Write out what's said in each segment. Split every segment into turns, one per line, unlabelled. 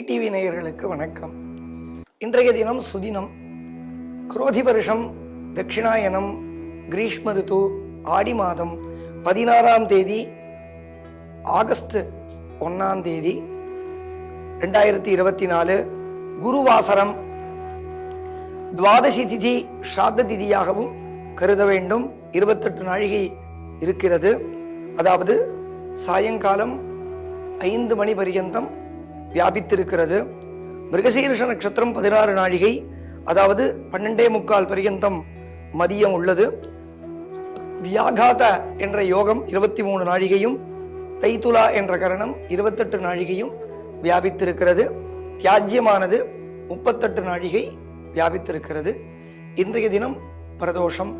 TV நேயர்களுக்கு வணக்கம். இன்றைய தினம் சுதினம். குரோதி வருஷம் தட்சிணாயனம் கிரீஷ்ம ரித்து ஆடி மாதம் பதினாறாம் தேதி ஆகஸ்ட் ஒன்னாம் தேதி ரெண்டாயிரத்தி இருபத்தி நாலு குருவாசரம். துவாதசி திதி ஸ்ராத்த திதியாகவும் கருத வேண்டும். இருபத்தெட்டு நாழிகை இருக்கிறது. அதாவது சாயங்காலம் ஐந்து மணி பரியந்தம் வியாபித்திருக்கிறது. மிருகசீரிஷ நட்சத்திரம் பதினாறு நாழிகை அதாவது பன்னெண்டே முக்கால் பரியந்தம் மதியம் உள்ளது. வியாகாத என்ற யோகம் இருபத்தி மூணு நாழிகையும் தைத்துலா என்ற கரணம் இருபத்தெட்டு நாழிகையும் வியாபித்திருக்கிறது. தியாஜ்யமானது முப்பத்தெட்டு நாழிகை வியாபித்திருக்கிறது. இன்றைய தினம் பிரதோஷம்.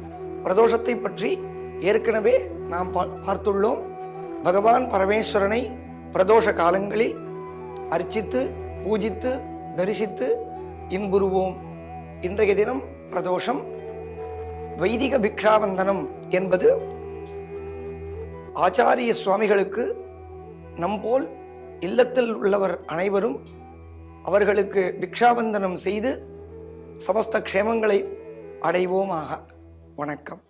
பிரதோஷத்தை பற்றி ஏற்கனவே நாம் பா- பார்த்துள்ளோம். பகவான் பரமேஸ்வரனை பிரதோஷ காலங்களில் அர்ச்சித்து பூஜித்து தரிசித்து இன்புறுவோம். இன்றைய தினம் பிரதோஷம். வைதிக பிக்ஷாவந்தனம் என்பது ஆச்சாரிய சுவாமிகளுக்கு நம்போல் இல்லத்தில் உள்ளவர் அனைவரும் அவர்களுக்கு பிக்ஷாவந்தனம் செய்து சமஸ்த க்ஷேமங்களை அடைவோமாக. வணக்கம்.